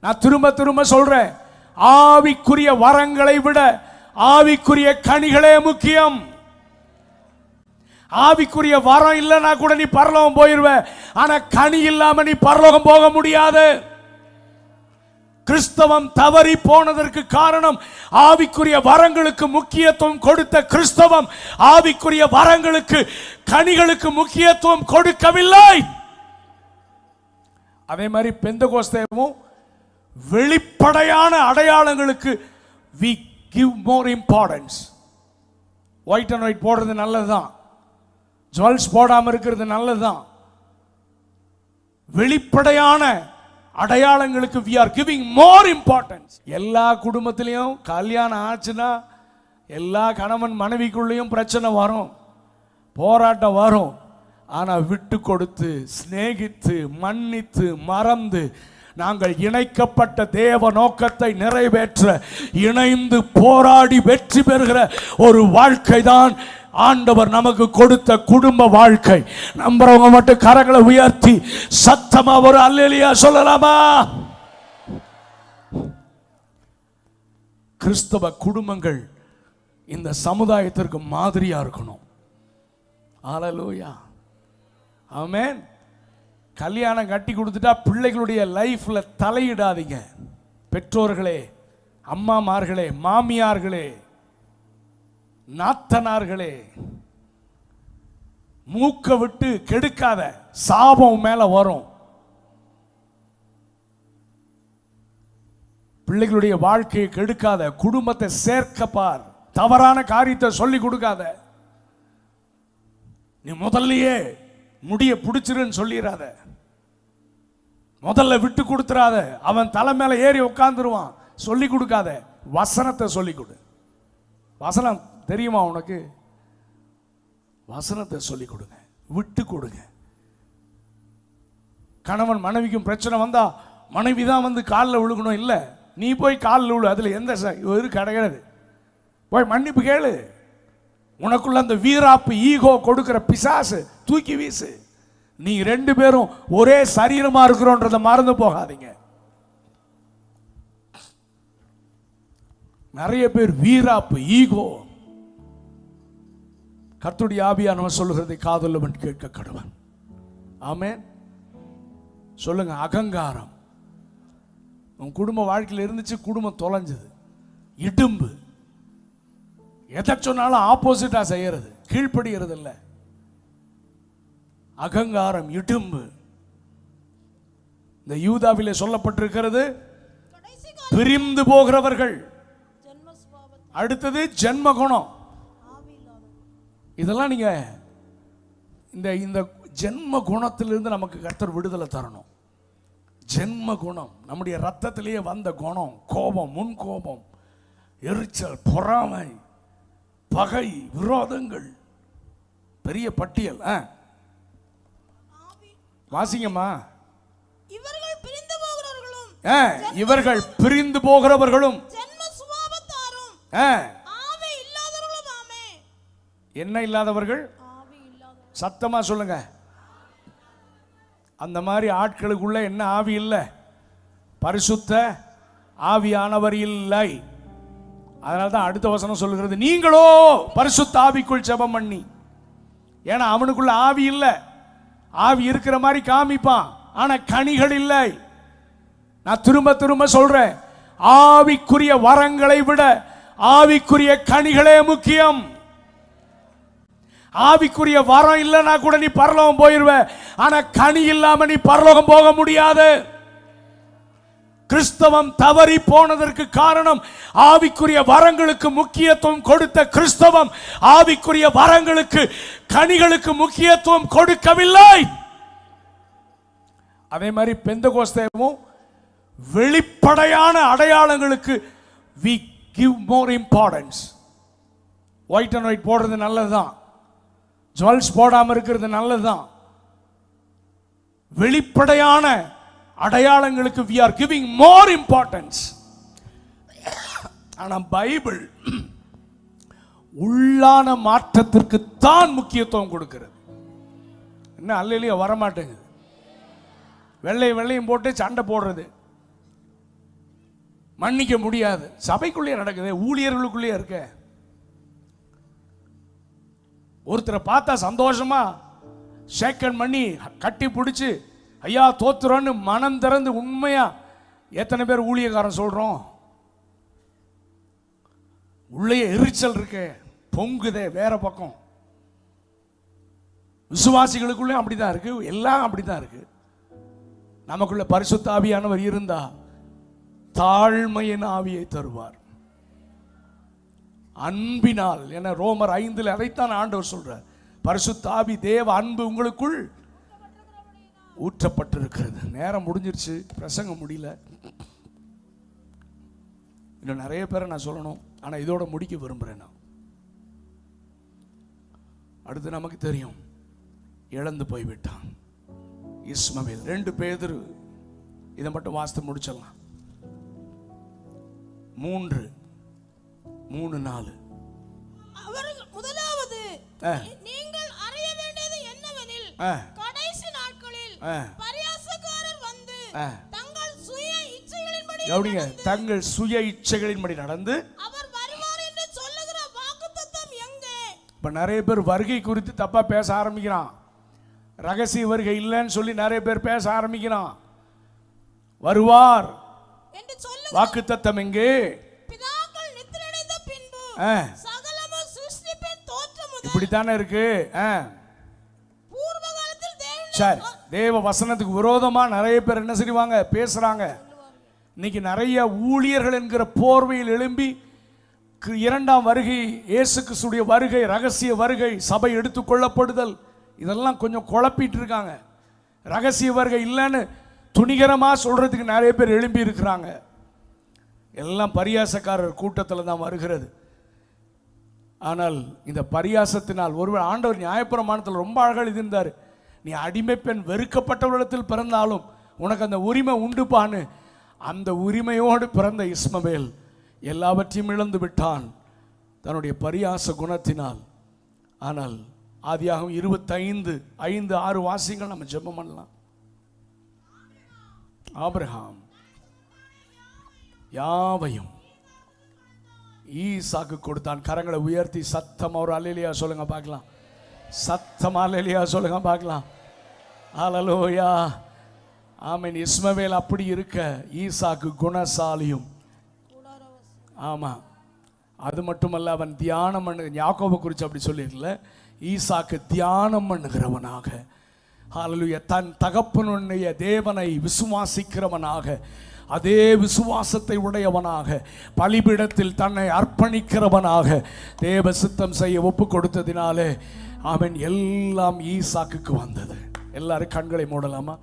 நான் திரும்ப திரும்ப சொல்றேன். ஆவிக்குரிய வரங்களை விட ஆவிக்குரிய கனிகளே முக்கியம். ஆவிக்குரிய வரம் இல்லைன்னா கூட நீ பரலோகம் போயிருவ. ஆனா கனி இல்லாம நீ பரலோகம் போக முடியாது. கிறிஸ்தவம் தவறி போனதற்கு காரணம் ஆவிக்குரிய வரங்களுக்கு முக்கியத்துவம் கொடுத்த கிறிஸ்தவம். ஆவிக்குரிய வரங்களுக்கு கனிகளுக்கு முக்கியத்துவம் கொடுக்கவில்லை. அதே மாதிரி பெந்தகோஸ்தேவும் வெளிப்படையான அடையாளங்களுக்கு we give more importance white and white போடுறது நல்லதுதான். ஜுவல்ஸ் போடாமல் இருக்கிறது நல்லதுதான். வெளிப்படையான அடையாளங்களுக்கு we are giving more importance எல்லா குடும்பத்திலையும் கல்யாணம் ஆச்சுன்னா எல்லா கணவன் மனைவிக்குள்ளேயும் பிரச்சனை வரும். போராட்டம் வரும். ஆனால் விட்டு கொடுத்து சிநேகித்து மன்னித்து மறந்து நாங்கள் இணைக்கப்பட்ட தேவ நோக்கத்தை நிறைவேற்ற இணைந்து போராடி வெற்றி பெறுகிற ஒரு வாழ்க்கை தான் ஆண்டவர் நமக்கு கொடுத்த குடும்ப வாழ்க்கை. நம்புறவங்க மட்டும் கரங்களை உயர்த்தி சத்தமா ஒரு அல்லேலியா சொல்லலாமா? கிறிஸ்தவ குடும்பங்கள் இந்த சமுதாயத்திற்கு மாதிரியா இருக்கணும். ஹalleluya. ஆமென் கல்யாணம் கட்டி கொடுத்துட்டா பிள்ளைகளுடைய லைஃப்பில் தலையிடாதீங்க. பெற்றோர்களே அம்மாமார்களே மாமியார்களே நாத்தனார்களே மூக்க விட்டு கெடுக்காத சாபம் மேல வரும். பிள்ளைகளுடைய வாழ்க்கையை கெடுக்காத குடும்பத்தை சேர்க்க பார். தவறான காரியத்தை சொல்லி கொடுக்காத. நீ முதல்லயே முடிய பிடிச்சிருன்னு சொல்லிடாத முதல்ல விட்டு கொடுத்துறாத. அவன் தலை மேல ஏறி உட்காந்துருவான் சொல்லி கொடுக்காத. வசனத்தை சொல்லி கொடு. வசனம் தெரியுமா உனக்கு? வசனத்தை சொல்லி கொடுங்க. விட்டு கொடுங்க. கணவன் மனைவிக்கும் பிரச்சனை வந்தா மனைவி தான் வந்து காலில் விழுகணும் இல்லை. நீ போய் காலில் விழு. அதில் எந்த இது கிடையாது. போய் மன்னிப்பு கேளு. உனக்குள்ள அந்த வீராப்பு ஈகோ கொடுக்கிற பிசாசு தூக்கி வீசு. நீ ரெண்டு பேரும் ஒரே சரீரமா இருக்கிறோன்றத மறந்து போகாதீங்க. நிறைய பேர் வீராப்பு ஈகோ. கர்த்துடைய ஆவியானவன் சொல்லுகிறதை காதலவன் கேட்க கடவன் ஆமே சொல்லுங்க அகங்காரம். உன் குடும்ப வாழ்க்கையில் இருந்துச்சு குடும்பம் தொலைஞ்சது. இடும்பு. எதை சொன்னாலும் ஆப்போசிட்டாக செய்கிறது கீழ்ப்படுகிறது இல்லை அகங்காரம் இடும்பு. இந்த யூதாவிலே சொல்லப்பட்டிருக்கிறது பிரிந்து போகிறவர்கள். அடுத்தது ஜென்ம குணம் இதெல்லாம் நீங்க இந்த இந்த ஜென்ம குணத்திலிருந்து நமக்கு கர்த்தர் விடுதலை தரணும். ஜென்ம குணம் நம்முடைய ரத்தத்திலேயே வந்த குணம் கோபம் முன் கோபம் எரிச்சல் பொறாமை. பகை விரோதங்கள். பெரிய பட்டியல் ஆ. வாசிங்கம்மா. இவர்கள் பிரிந்து போகிறவர்களும் என்ன இல்லாதவர்கள். சத்தமா சொல்லுங்க. அந்த மாதிரி ஆட்களுக்குள்ள என்ன ஆவி இல்லை? பரிசுத்த ஆவியானவர் இல்லை. அதனால தான் அடுத்த வசனம் சொல்லுகிறது நீங்களோ பரிசுத்த ஆவிக்குள் ஜெபம் பண்ணி. ஏன்னா அவனுக்குள்ள ஆவி இல்லை. ஆவி இருக்கிற மாதிரி காமிப்பான். ஆனா கனிகள் இல்லை. நான் திரும்ப திரும்ப சொல்றேன் ஆவிக்குரிய வரங்களை விட ஆவிக்குரிய கனிகளே முக்கியம். ஆவிக்குரிய வரம் இல்லைன்னா கூட நீ பரலோகம் போயிருவ. ஆனா கனி இல்லாம நீ பரலோகம் போக முடியாது. கிறிஸ்தவம் தவறி போனதற்கு காரணம் ஆவிக்குரிய வரங்களுக்கு முக்கியத்துவம் கொடுத்த கிறிஸ்தவம். ஆவிக்குரிய வரங்களுக்கு கனிகளுக்கு முக்கியத்துவம் கொடுக்கவில்லை. அதே மாதிரி பெந்த பெந்தகோஸ்தேவும் வெளிப்படையான அடையாளங்களுக்கு we give more importance white and white போடுறது நல்லதுதான். ஜுவல்ஸ் போடாமல் இருக்கிறது நல்லதுதான். வெளிப்படையான அடையாளங்களுக்கு we are giving more importance ஆனால் பைபிள் உள்ளான மாற்றத்திற்கு தான் முக்கியத்துவம் கொடுக்கிறது. என்ன அல்லையிலேயே வரமாட்டேங்குது. வெள்ளையும் வெள்ளையும் போட்டு சண்டை போடுறது. மன்னிக்க முடியாது. சபைக்குள்ளேயே நடக்குது ஊழியர்களுக்குள்ளேயே இருக்க. ஒருத்தரை பார்த்தா சந்தோஷமா ஷேக்கன் பண்ணி கட்டி பிடிச்சி ஐயா தோத்துறோன்னு மனம் திறந்து உண்மையாக எத்தனை பேர் ஊழியக்காரன் சொல்கிறோம் உள்ளே எரிச்சல் இருக்கு பொங்குதே வேற பக்கம். விசுவாசிகளுக்குள்ளே அப்படிதான் இருக்குது எல்லாம் அப்படிதான் இருக்குது நமக்குள்ள பரிசுத்தாவியானவர் இருந்தா தாழ்மையின் ஆவியை தருவார். அன்பினால் என ரோமர் ஐந்தில் அதைத்தான் ஆண்டவர் சொல்றார். பரிசுத்தாவி தேவ அன்பு உங்களுக்குள் ஊற்றப்பட்டிருக்கிறது. நேரம் முடிஞ்சிருச்சு. பிரசங்கம் முடியல. இன்னும் நிறைய பேரை நான் சொல்லணும். ஆனா இதோட முடிக்க விரும்புறேன் நான். அடுத்து நமக்கு தெரியும். இழந்து போய்விட்டான். இஸ்மவேல். ரெண்டு பேதரு. இதை மட்டும் வாசித்து முடிச்சிடலாம். மூன்று. மூணு நாலு. முதலாவது. நீங்கள் அறிய வேண்டியது என்னவெனில் ஆ, கடைசி நாட்களில் ஆ. பரியாசக்காரர் வந்து. தங்கள் சுய இச்சைகளின்படி கவனிங்க தங்கள் சுய இச்சைகளின்படி நடந்து அவர் வருவார் என்று சொல்லுகிற வாக்குத்தத்தம் எங்கே? இப்ப நிறைய பேர் வருகை குறித்து தப்பா பேச ஆரம்பிக்கிறான். ரகசிய வருகை இல்லைன்னு சொல்லி நிறைய பேர் பேச ஆரம்பிக்கிறான். வருவார். வாக்கு தத்தம் எங்கே? இப்படித்தானே இருக்கு? சரி. தேவ வசனத்துக்கு விரோதமாக நிறைய பேர் என்ன செய்வாங்க? பேசுகிறாங்க இன்னைக்கு நிறைய ஊழியர்கள் என்கிற போர்வையில் எழும்பி இரண்டாம் வருகை இயேசு கிறிஸ்துடைய வருகை ரகசிய வருகை சபை எடுத்துக்கொள்ளப்படுதல் இதெல்லாம் கொஞ்சம் குழப்பிட்டு இருக்காங்க. ரகசிய வருகை இல்லைன்னு துணிகரமாக சொல்கிறதுக்கு நிறைய பேர் எழும்பி இருக்கிறாங்க. எல்லாம் பரியாசக்காரர் கூட்டத்தில் தான் வருகிறது. ஆனால் இந்த பரியாசத்தினால் ஒருவர் ஆண்டவர் நியாயப்பிரமாணத்தில் ரொம்ப அழகாக எழுதியிருந்தார். நீ அடிமை பெண் வெறுக்கப்பட்டவரிடத்தில் பிறந்தாலும் உனக்கு அந்த உரிமை உண்டுப்பான்னு அந்த உரிமையோடு பிறந்த இஸ்மவேல் எல்லாவற்றையும் இழந்து விட்டான். தன்னுடைய பரியாச குணத்தினால். ஆனால் ஆதியாகும் இருபத்தைந்து ஐந்து ஆறு வாசியங்கள் நம்ம ஜெபம் பண்ணலாம். ஆபிரகாம் யாவையும் ஈசாக்கு கொடுத்தான். கரங்களை உயர்த்தி சத்தம் ஒரு அலையிலையா சொல்லுங்க பார்க்கலாம். சத்தமாக இல்லையா சொல்லுங்க பார்க்கலாம். அலலோயா ஆமீன். இஸ்மவேல் அப்படி இருக்க ஈசாக்கு குணசாலியும். ஆமாம் அது மட்டுமல்ல அவன் தியானம் பண்ணு யாக்கோபை குறித்து அப்படி சொல்லியிருக்கல ஈசாக்கு தியானம் பண்ணுகிறவனாக. ஹalleluya. தன் தகப்பனுடைய தேவனை விசுவாசிக்கிறவனாக அதே விசுவாசத்தை உடையவனாக பலிபீடத்தில் தன்னை அர்ப்பணிக்கிறவனாக தேவ சித்தம் செய்ய ஒப்பு கொடுத்ததினாலே அவன் எல்லாம் ஈசாக்குக்கு வந்தது. எல்லாரும் கண்களை மூடலாமா?